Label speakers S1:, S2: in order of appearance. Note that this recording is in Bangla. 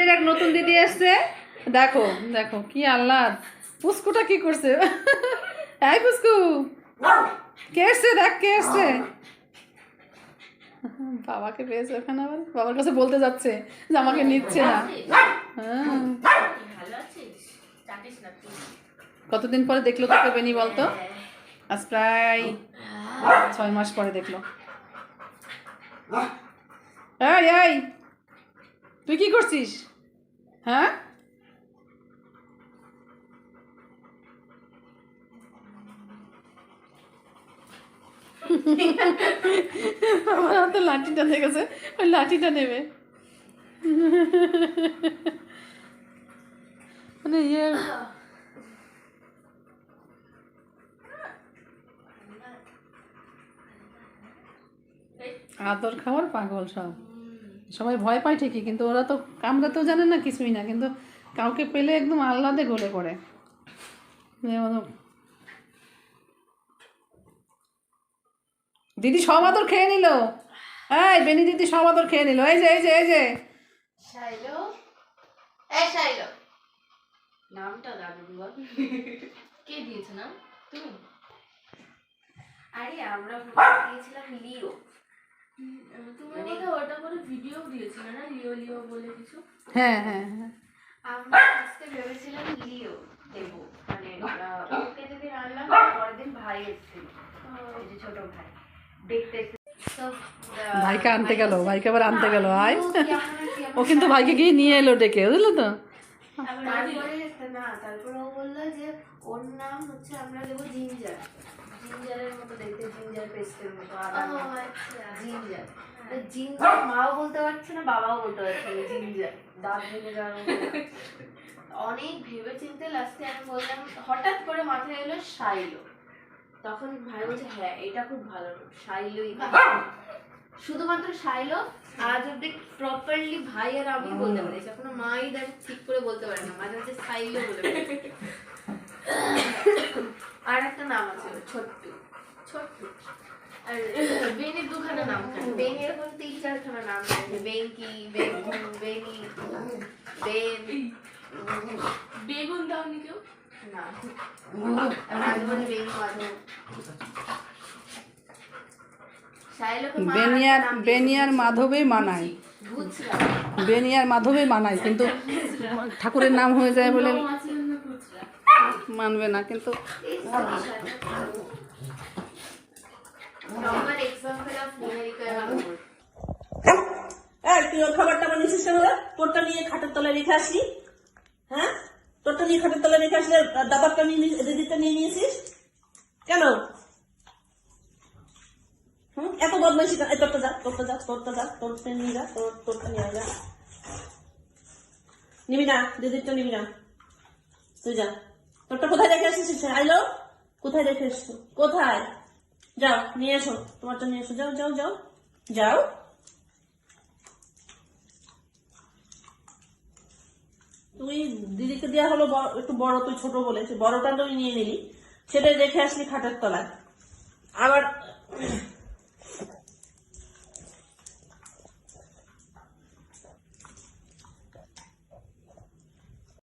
S1: দিদির এক নতুন দিদি এসছে। দেখো দেখো, কি আল্লাহ পুস্কুটা কি করছে? এই পুস্কু কে এসছে? দেখ, কে এসছে? বাবাকে পেয়েছে ওখানে আবার? বাবার কাছে বলতে যাচ্ছে যে আমাকে নিচ্ছে না। হ্যাঁ। কতদিন পরে দেখল তোকে বেনি বলতো? আজ প্রায় ছয় মাস পরে দেখল। এই এই, তুই কি করছিস? হ্যাঁ আমার হাতে লাঠিটা দেখেছে ওই লাঠিটা নেবে। মানে ইয়ে আদর খাওয়ার পাগল সব। সবাই ভয় পায় ঠিকই, কিন্তু ওরা তো কামড়াতেও জানে না কিছুই না, কিন্তু কাউকে পেলে একদম আহ্লাদে গলে পড়ে। দিদি সব আদর খেয়ে নিল। এই বেনি দিদি সব আদর খেয়ে নিল। এই যে এই যে এই যে।
S2: নামটা কে দিয়েছে না তুমি? আরে আমরা দিয়েছিলাম লিও। তুমি ওটা করে ভিডিও দিয়েছিলে না? লিও লিও বলে কিছু?
S1: হ্যাঁ হ্যাঁ হ্যাঁ।
S2: আমরা আজকে ভেবেছিলাম লিও দেবো। মানে ওকে যেদিন আনলাম পরের দিন ভাই এসেছিল। যে ছোট ভাই। দেখতে এসেছিল। তো, আহ,
S1: ভাইকে আনতে গেল ভাইকে আবার আনতে গেল আয়
S2: ও
S1: কিন্তু ভাইকে গিয়ে নিয়ে এলো ডেকে বুঝলো তো?
S2: তারপরে না তারপরে ও বলল যে ওর নাম হচ্ছে আমরা দেবো জিঞ্জার। জিঞ্জারের মতো দেখতে জিঞ্জার পেস্টের মতো আদা জিঞ্জার। জিঞ্জার মাও বলতে পারছে না বাবাও বলতে পারছে না জিঞ্জার। দাঁত ভেঙে যাওয়ার অনেক ভেবে চিনতে লাস্টে আমি বললাম হঠাৎ করে মাথায় এলো শাইলো। তখন ভাই বলছে হ্যাঁ এটা খুব ভালো শাইলোই থাক। শুধুমাত্র শাইলো আজ অব্দি প্রপারলি ভাই আর আমি বলতে পারি এখনও মাই দেখ ঠিক করে বলতে পারে না মাঝে মাঝে শাইলো বলে আর একটা নাম আছে ছোট্টু। ছোট্টু। আর বেনির দুখানা নাম বেনি এরকম তিন চারখানা নাম বেঙ্কি বেঙ্কু বেনি বেন।
S3: বেগুন দাওনি কেউ?
S2: না। মাঝে মাঝে শাইলোকে মা
S1: বেনিয়ার বেনিয়ার মাধবে মানায়। বেনিয়ার মাধবে মানায় কিন্তু ঠাকুরের নাম হয়ে যায় বলে মানবে না কিন্তু
S4: এই তুই ওর খাবারটা বানিয়েছিস কেন তোরটা নিয়ে খাটের তলায় রেখে আসলি? হ্যাঁ? তোরটা নিয়ে খাটের তলায় রেখে আসলে দাবারটা নিয়ে দিদিরটা নিয়ে নিয়েছিস? কেন? কেন? এই তোরটা যা তোরটা যা তোরটা যা তোরটা নিয়ে যা তোর তোরটা নিয়ে যা নিবি না দিদিরটা নিবি না তুই যা তোরটা কোথায় রেখে আসিস আইলো কোথায় রেখে এসছো কোথায় যাও নিয়ে এসো তোমারটা নিয়ে এসো যাও যাও যাও যাও তুই দিদিকে দেওয়া হলো একটু বড় তুই ছোট বলে বড়টা তুই নিয়ে নিলি সেটাই রেখে আসলি খাটের তলায় আবার